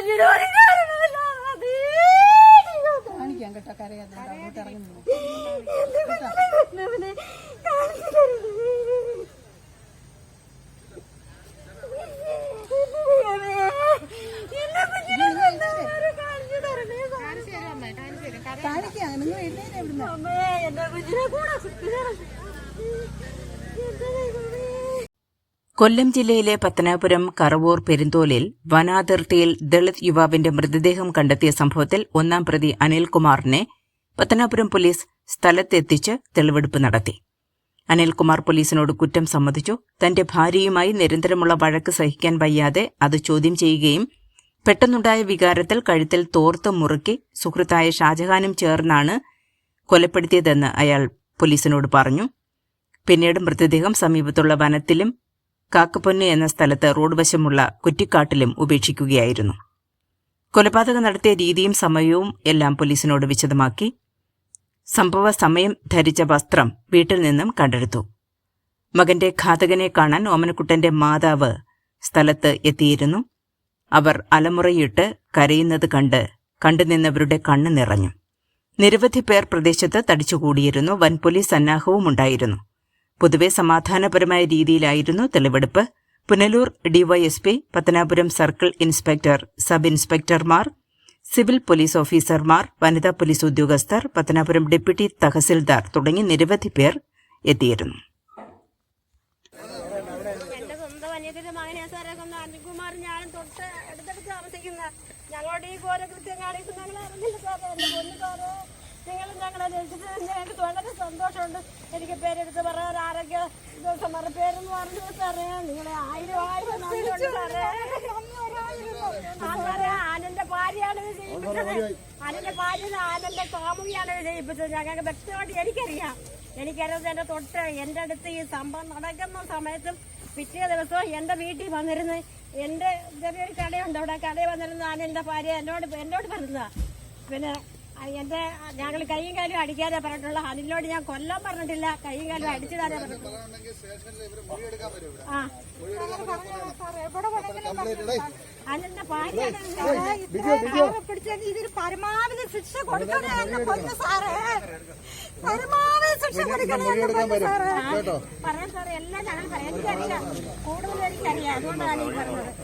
കുഞ്ഞിന് ഒരു കാരണമില്ല കാണിക്കാം കേട്ടോ കരയാതെ. അങ്ങോട്ട് ഇറങ്ങുന്നു. കാണിക്കാം നിങ്ങൾ എഴുന്നേരെ കൂടെ കൊല്ലം ജില്ലയിലെ പത്തനാപുരം കറവൂർ പെരുന്തോലിൽ വനാതിർത്തിയിൽ ദളിത് യുവാവിന്റെ മൃതദേഹം കണ്ടെത്തിയ സംഭവത്തിൽ ഒന്നാം പ്രതി അനിൽകുമാറിനെ പത്തനാപുരം പോലീസ് സ്ഥലത്തെത്തിച്ച് തെളിവെടുപ്പ് നടത്തി. അനിൽകുമാർ പോലീസിനോട് കുറ്റം സമ്മതിച്ചു. തന്റെ ഭാര്യയുമായി നിരന്തരമുള്ള വഴക്ക് സഹിക്കാൻ വയ്യാതെ അത് ചോദ്യം ചെയ്യുകയും പെട്ടെന്നുണ്ടായ വികാരത്തിൽ കഴുത്തിൽ തോർത്ത് മുറുക്കി സുഹൃത്തായ ഷാജഹാനും ചേർന്നാണ് കൊലപ്പെടുത്തിയതെന്ന് അയാൾ പോലീസിനോട് പറഞ്ഞു. പിന്നീട് മൃതദേഹം സമീപത്തുള്ള വനത്തിലും കാക്കപ്പൊന്ന് എന്ന സ്ഥലത്ത് റോഡ് വശമുള്ള കുറ്റിക്കാട്ടിലും ഉപേക്ഷിക്കുകയായിരുന്നു. കൊലപാതകം നടത്തിയ രീതിയും സമയവും എല്ലാം പോലീസിനോട് വിശദമാക്കി. സംഭവ സമയം ധരിച്ച വസ്ത്രം വീട്ടിൽ നിന്നും കണ്ടെടുത്തു. മകന്റെ ഘാതകനെ കാണാൻ ഓമനക്കുട്ടന്റെ മാതാവ് സ്ഥലത്ത് എത്തിയിരുന്നു. അവർ അലമുറയിട്ട് കരയുന്നത് കണ്ട് കണ്ടുനിന്നവരുടെ കണ്ണ് നിറഞ്ഞു. നിരവധി പേർ പ്രദേശത്ത് തടിച്ചുകൂടിയിരുന്നു. വൻ പോലീസ് സന്നാഹവും ഉണ്ടായിരുന്നു പൊതുവെ സമാധാനപരമായ രീതിയിലായിരുന്നു തെളിവെടുപ്പ്. Punalur DYSP Pathanapuram circle inspector sub ഇൻസ്പെക്ടർമാർ civil police ഓഫീസർമാർ വനിതാ പോലീസ് ഉദ്യോഗസ്ഥർ പത്തനാപുരം ഡെപ്യൂട്ടി തഹസിൽദാർ തുടങ്ങി നിരവധി പേർ എത്തിയിരുന്നു. ഞങ്ങളോട് ഈ ഘോര കൃത്യം കാണിക്കുന്ന ഞങ്ങൾ അറിഞ്ഞില്ല സാറേ? പൊന്നു സാറേ. നിങ്ങൾ ഞങ്ങളെ രക്ഷിച്ചത് ഞങ്ങൾക്ക് വളരെ സന്തോഷമുണ്ട്. എനിക്ക് പേരെടുത്ത് പറയാൻ ആരൊക്കെ ദിവസം പറഞ്ഞ പേരെന്ന് പറഞ്ഞു പറയാം നിങ്ങളെ ആയിരം ആയിരം അങ്ങനെ ആനന്റെ ഭാര്യയാണ് ഇത് ചെയ്യിപ്പിച്ചത് ആനന്റെ ഭാര്യ ആനന്റെ കാമുകിയാണ് ഇത് ചെയ്യിപ്പിച്ചത് ഞങ്ങൾക്ക് വ്യക്തമായിട്ട് എനിക്കറിയാം. എനിക്കറിയാം എന്റെ തൊട്ട് എന്റെ അടുത്ത് ഈ സംഭവം നടക്കുന്ന സമയത്തും പിറ്റേ ദിവസവും എന്റെ വീട്ടിൽ വന്നിരുന്ന് എന്റെ ചെറിയൊരു കടയുണ്ട് അവിടെ. കടയിൽ വന്നിരുന്ന ആനന്റെ എന്റെ ഭാര്യ എന്നോട് എന്നോട് പറഞ്ഞതാ. പിന്നെ എന്റെ ഞങ്ങൾ കൈയും കാലും അടിക്കാതെ പറഞ്ഞിട്ടുള്ള അതിനോട് ഞാൻ കൊല്ലാൻ പറഞ്ഞിട്ടില്ല. കൈയും കാലും അടിച്ചു തരാൻ പറഞ്ഞിട്ടുള്ളൂ ആ. അനിലിന്റെ ഭാര്യയാണ് പിടിച്ചെങ്കിൽ ഇതിന് പരമാവധി ശിക്ഷ കൊടുക്കണേ സാറേ. പരമാവധി ശിക്ഷ കൊടുക്കണേ എന്റെ പൊന്നു സാറേ. പറയാൻ സാറേ എല്ലാം ഞങ്ങൾ എനിക്കറിയാം. കൂടുതൽ എനിക്കറിയാം. അതുകൊണ്ടാണ് ഈ പറഞ്ഞത്.